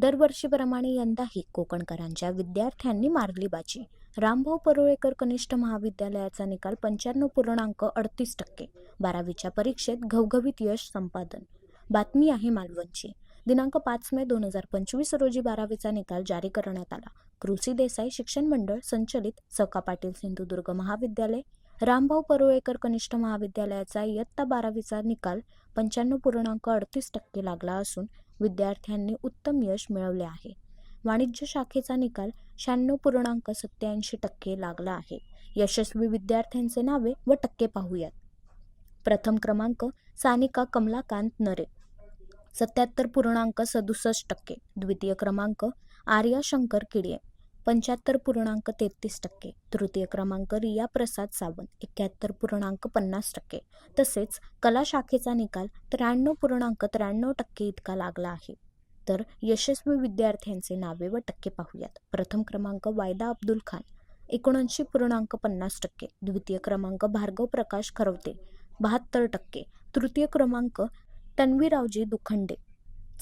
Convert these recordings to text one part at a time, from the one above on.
दरवर्षीप्रमाणे यंदाही कोकणकरांच्या विद्यार्थ्यांनी मारली बाजी. रामभाऊ परुळेकर कनिष्ठ महाविद्यालयाचा निकाल पंच्याण्णव पूर्णांक अडतीस टक्के बारावीच्या परीक्षेत घवघवीत यश संपादन. बातमी आहे मालवणची. दिनांक पाच मे दोन हजार पंचवीस रोजी बारावीचा निकाल जारी करण्यात आला. कृषी देसाई शिक्षण मंडळ संचलित सका पाटील सिंधुदुर्ग महाविद्यालय रामभाऊ परुळेकर कनिष्ठ महाविद्यालयाचा इयत्ता बारावीचा निकाल पंच्याण्णव पूर्णांक अडतीस टक्के लागला असून विद्यार्थ्यांनी उत्तम यश मिळवले आहे. वाणिज्य शाखेचा निकाल शहाण्णव पूर्णांक सत्याऐंशी टक्के लागला आहे. यशस्वी विद्यार्थ्यांचे नावे व टक्के पाहूयात. प्रथम क्रमांक सानिका कमलाकांत नरे. सत्याहत्तर पूर्णांक सदुसष्ट टक्के. द्वितीय क्रमांक आर्या शंकर किडे. पंच्याहत्तर पूर्णांक तेहतीस टक्के तृतीय क्रमांक रिया प्रसाद सावंत एक्क्याहत्तर पूर्णांक पन्नास टक्के. तसेच कला शाखेचा निकाल त्र्याण्णव पूर्णांक त्र्याण्णव टक्के इतका लागला आहे. तर यशस्वी विद्यार्थ्यांचे नावे व टक्के पाहूयात. प्रथम क्रमांक वायदा अब्दुल खान एकोणऐंशी पूर्णांक पन्नास टक्के. द्वितीय क्रमांक भार्गव प्रकाश खरवते बहात्तर टक्के. तृतीय क्रमांक तन्वीरावजी दुखंडे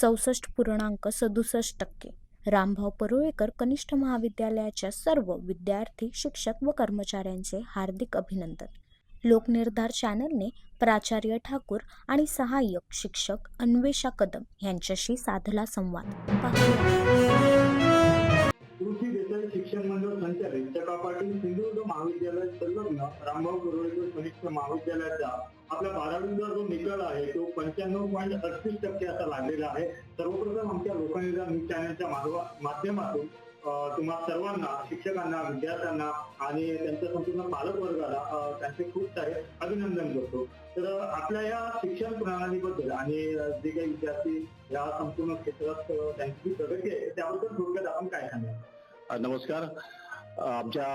चौसष्ट पूर्णांक सदुसष्ट टक्के. रामभाऊ परुळेकर कनिष्ठ महाविद्यालयाच्या सर्व विद्यार्थी शिक्षक व कर्मचाऱ्यांचे हार्दिक अभिनंदन लोकनिर्धार चॅनलने प्राचार्य ठाकूर आणि सहाय्यक शिक्षक अन्वेषा कदम यांच्याशी साधला संवाद पाहूया. शिक्षण मंडळ संचालित चका पाटील सिंधुदुर्ग महाविद्यालय संलग्न रामभाऊ कुरळेकर कनिष्ठ महाविद्यालयाचा आपला बारावीचा जो निकाल आहे तो पंच्याण्णव पॉईंट अडतीस टक्के असा लागलेला आहे. सर्वप्रथम आमच्या लोकनिर्धार न्यूज चॅनलच्या माध्यमातून तुम्हा सर्वांना शिक्षकांना विद्यार्थ्यांना आणि त्यांच्या संपूर्ण पालक वर्गाला त्यांचे खूप सारे अभिनंदन करतो. तर आपल्या या शिक्षण प्रणालीबद्दल आणि जे काही विद्यार्थी या संपूर्ण क्षेत्रात त्यांची प्रगती आहे त्याबद्दल थोडक्यात आपण काय सांगाल? नमस्कार. आमच्या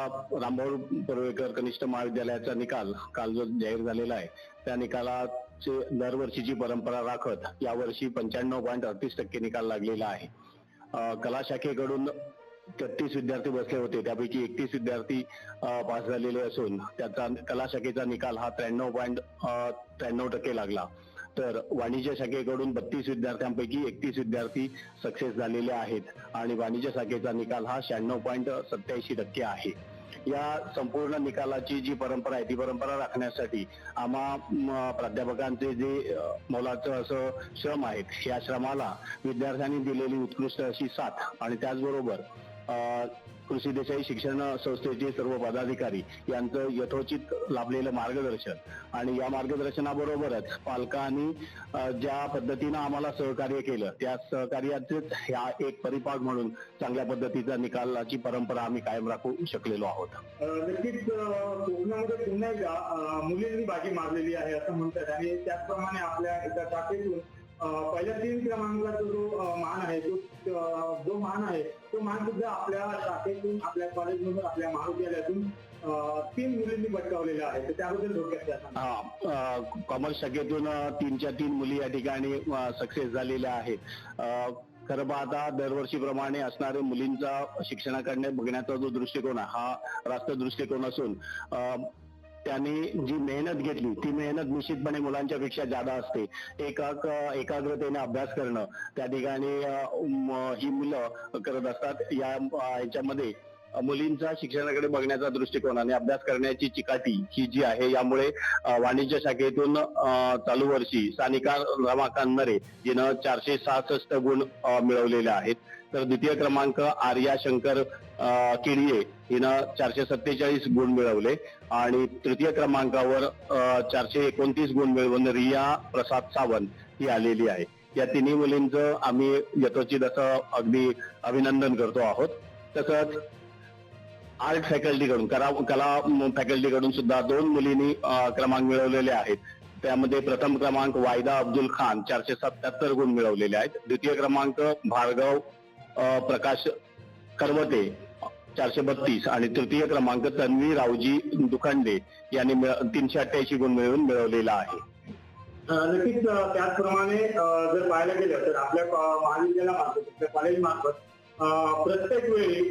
रामभाऊ परुळेकर कनिष्ठ महाविद्यालयाचा निकाल काल जो जाहीर झालेला आहे त्या निकालाची दरवर्षीची परंपरा राखत यावर्षी पंच्याण्णव पॉईंट अडतीस टक्के निकाल लागलेला आहे. कला शाखेकडून तेहतीस विद्यार्थी बसले होते त्यापैकी एकतीस विद्यार्थी पास झालेले असून त्याचा कला शाखेचा निकाल हा त्र्याण्णव पॉईंट त्र्याण्णव टक्के लागला. तर वाणिज्य शाखेकडून बत्तीस विद्यार्थ्यांपैकी एकतीस विद्यार्थी सक्सेस झालेले आहेत आणि वाणिज्य शाखेचा निकाल हा शहाण्णव पॉईंट सत्याऐंशी टक्के आहे. या संपूर्ण निकालाची जी परंपरा आहे ती परंपरा राखण्यासाठी आम्हा प्राध्यापकांचे जे मोलाचं असं श्रम आहेत या श्रमाला विद्यार्थ्यांनी दिलेली उत्कृष्ट अशी साथ आणि त्याचबरोबर कृषी देसाई शिक्षण संस्थेचे सर्व पदाधिकारी यांचं यथोचित लाभलेलं मार्गदर्शन. आणि या मार्गदर्शनाबरोबरच पालकांनी ज्या पद्धतीनं आम्हाला सहकार्य केलं त्या सहकार्याचेच ह्या एक परिपाक म्हणून चांगल्या पद्धतीचा निकालाची परंपरा आम्ही कायम राखू शकलेलो आहोत. नक्कीच कोकणामध्ये पुन्हा एकदा मुलींनी बाजी मारलेली आहे असं म्हणतात. आणि त्याचप्रमाणे आपल्या एका शाखेतून पहिल्या तीन क्रमांकाचा जो मान आहे तो जो मान आहे तो मान सुद्धा आपल्या शाखेतून आपल्या कॉलेजमधून आपल्या महाविद्यालयातून तीन मुलींनी पटकावलेला आहे. तर त्याबद्दल धोक्यात हा, कॉमर्स शाखेतून तीनच्या तीन मुली या ठिकाणी सक्सेस झालेल्या आहेत. खरं पाहता दरवर्षीप्रमाणे असणारे मुलींचा शिक्षणाकडे बघण्याचा जो दृष्टिकोन आहे हा रास्त दृष्टिकोन असून त्यांनी जी मेहनत घेतली ती मेहनत निश्चितपणे मुलांच्या पेक्षा जादा असते. एकाक एकाग्रतेने अभ्यास करणं त्या ठिकाणी ही मुलं करत असतात. या याच्यामध्ये मुलींचा शिक्षणाकडे बघण्याचा दृष्टिकोन आणि अभ्यास करण्याची चिकाटी ही जी आहे यामुळे वाणिज्य शाखेतून चालू वर्षी सानिका रमाकांत नरे हिनं चारशे सहासष्ट गुण मिळवलेले आहेत. तर द्वितीय क्रमांक आर्या शंकर केडीए हिनं चारशे सत्तेचाळीस गुण मिळवले आणि तृतीय क्रमांकावर चारशे एकोणतीस गुण मिळवून रिया प्रसाद सावंत ही आलेली आहे. या तिन्ही मुलींचं आम्ही यथोचित असं अगदी अभिनंदन करतो आहोत. तसंच आर्ट फॅकल्टीकडून कला कला फॅकल्टीकडून सुद्धा दोन मुलींनी क्रमांक मिळवलेले आहेत. त्यामध्ये प्रथम क्रमांक वायदा अब्दुल खान चारशे सत्याहत्तर गुण मिळवलेले आहेत. द्वितीय क्रमांक भार्गव प्रकाश करवते चारशे बत्तीस आणि तृतीय क्रमांक तन्वी रावजी दुखंडे यांनी तीनशे अठ्ठ्याऐंशी गुण मिळवून मिळवलेला आहे. नक्कीच त्याचप्रमाणे जर पाहायला गेलं तर आपल्या महाविद्यालयामार्फत आपल्या कॉलेजमार्फत अं, प्रत्येक वेळी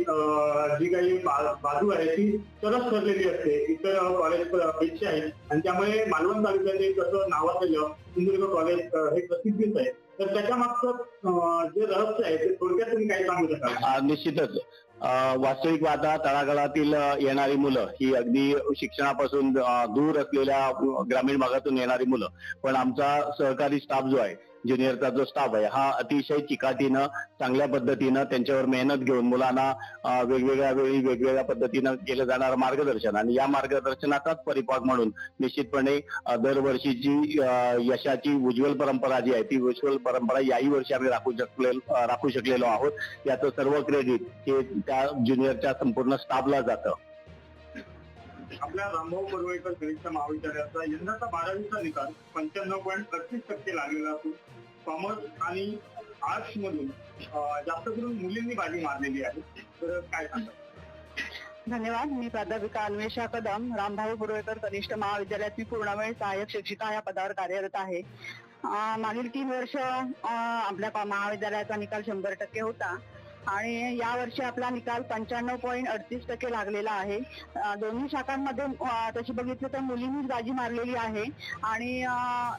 जी काही बाजू आहे ती सरस ठरलेली असते. इतर कॉलेजपेक्षा आहे आणि त्यामुळे मालवण तालुक्यात कसं नावाजलेलं सिंधुदुर्ग कॉलेज हे प्रसिद्धीच आहे. तर त्याच्या मागचं जे रहस्य आहे ते थोडक्यात तुम्ही काय सांगू शकाल? निश्चितच. वास्तविक वाता तळागाळातील येणारी मुलं ही अगदी शिक्षणापासून दूर असलेल्या ग्रामीण भागातून येणारी मुलं. पण आमचा सहकारी स्टाफ जो आहे ज्युनियरचा जो स्टाफ आहे हा अतिशय चिकाटीनं चांगल्या पद्धतीनं त्यांच्यावर मेहनत घेऊन मुलांना वेगवेगळ्या वेळी वेगवेगळ्या पद्धतीनं केलं जाणारं मार्गदर्शन. आणि या मार्गदर्शनाचाच परिपाक म्हणून निश्चितपणे दरवर्षी दरवर्षीची यशाची उज्ज्वल परंपरा जी आहे ती उज्ज्वल परंपरा याही वर्षी आम्ही राखू शकले राखू शकलेलो आहोत. याचं सर्व क्रेडिट हे त्या ज्युनियरच्या संपूर्ण स्टाफला जातं. आपल्या रामभाऊ परुळेकर कनिष्ठ महाविद्यालयाचा यंदाचा बारावीचा निकाल पंच्याण्णव पॉईंट अडतीस टक्के लागलेला असून कॉमर्स आणि आर्ट्स मधून जास्त करून मुलींनी बाजी मारलेली आहे. तर काय सांगा धन्यवाद. मी प्राध्यापिका अन्वेषा कदम रामभाऊ पुरवेकर कनिष्ठ महाविद्यालयात मी पूर्णवेळ सहाय्यक शिक्षिका या पदावर कार्यरत आहे. मागील तीन वर्ष आपल्या महाविद्यालयाचा निकाल शंभर टक्के होता. आणि या वर्षी आपला निकाल पंच्याण्णव पॉईंट अडतीस टक्के लागलेला आहे. दोन्ही शाखांमध्ये तशी बघितलं तर मुलींनीच बाजी मारलेली आहे. आणि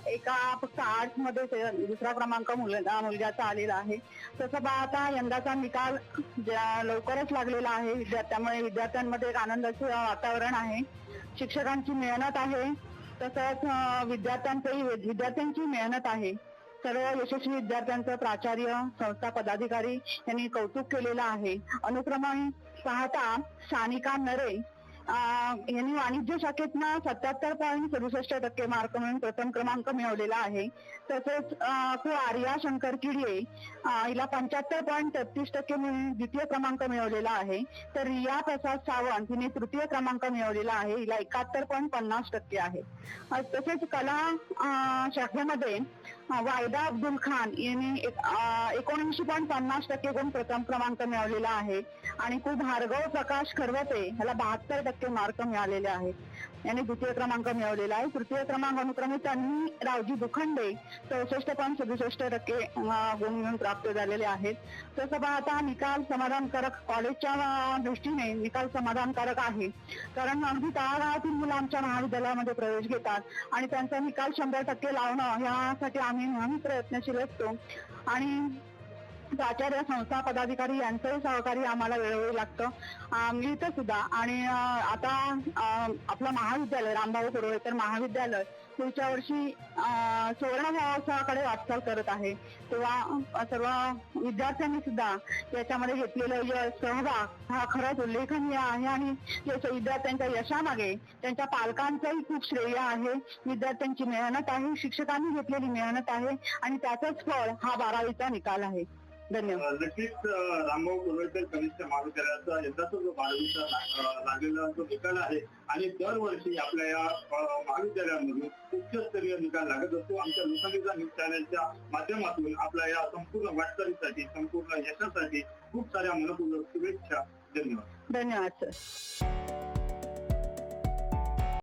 एका फक्त आर्ट्समध्ये दुसरा क्रमांक मुलगा मुलग्याचा आलेला आहे. तसं पाहता यंदाचा निकाल ज्या- लवकरच लागलेला आहे त्यामुळे विद्यार्थ्यांमध्ये एक आनंदाचं वातावरण आहे. शिक्षकांची मेहनत आहे. तसंच विद्यार्थ्यांचंही विद्यार्थ्यांची मेहनत आहे. सर्व यशस्वी विद्यार्थ्यांचं प्राचार्य संस्था पदाधिकारी यांनी कौतुक केलेलं आहे. अनुक्रमाने पाहता सानिका नरे यांनी वाणिज्य शाखेतनं सत्याहत्तर पॉईंट सदुसष्ट टक्के मार्क मिळून प्रथम क्रमांक मिळवलेला आहे. तसेच तो आर्या शंकर किडे हिला पंच्याहत्तर पॉईंट तेहतीस टक्के मिळून द्वितीय क्रमांक मिळवलेला आहे. तर रिया प्रसाद सावंत हिने तृतीय क्रमांक मिळवलेला आहे. हिला एकाहत्तर पॉईंट पन्नास टक्के आहे. तसेच कला शाखेमध्ये वायदा अब्दुल खान यांनी एकोणऐंशी पॉईंट पन्नास टक्के गुण प्रथम क्रमांक मिळवलेला आहे. आणि कु भार्गव प्रकाश खरवते ह्याला बहात्तर टक्के मार्क मिळालेले आहेत. यांनी द्वितीय क्रमांक मिळवलेला आहे. तृतीय क्रमांक अनुक्रमे त्यांनी रावजी दुखंडे चौसष्ट पॉईंट सदुसष्ट टक्के गुण मिळून प्राप्त झालेले आहेत. तसं पाहता निकाल समाधानकारक कॉलेजच्या दृष्टीने निकाल समाधानकारक आहे. कारण अगदी तळागाळातील मुलं आमच्या महाविद्यालयामध्ये प्रवेश घेतात आणि त्यांचा निकाल शंभर टक्के लावणं यासाठी आम्ही नेहमी प्रयत्नशील असतो. आणि प्राचार्य संस्था पदाधिकारी यांचंही सहकार्य आम्हाला वेळोवेळी लागतं. इथं सुद्धा. आणि आता आपलं महाविद्यालय रामभाऊ पुरोहितर महाविद्यालय पुढच्या वर्षी सुवर्ण महोत्सवाकडे वाटचाल करत आहे. तेव्हा सर्व विद्यार्थ्यांनी सुद्धा याच्यामध्ये घेतलेला यश सहभाग हा खरंच उल्लेखनीय आहे. आणि विद्यार्थ्यांच्या यशामागे त्यांच्या पालकांचंही खूप श्रेय आहे. विद्यार्थ्यांची मेहनत आहे शिक्षकांनी घेतलेली मेहनत आहे. आणि त्याचंच फळ हा बारावीचा निकाल आहे. धन्यवाद. नक्कीच रामभाऊ कुर्वेकर कनिष्ठ महाविद्यालयाचा यंदाचा जो बारावीचा लागलेला जो निकाल आहे आणि दरवर्षी आपल्या या महाविद्यालयामधून उच्चस्तरीय निकाल लागत असतो. आमच्या लोकांचा न्यूज चॅनलच्या माध्यमातून आपल्या या संपूर्ण वाटचालीसाठी संपूर्ण यशासाठी खूप साऱ्या मनपूर्वक शुभेच्छा. धन्यवाद. धन्यवाद सर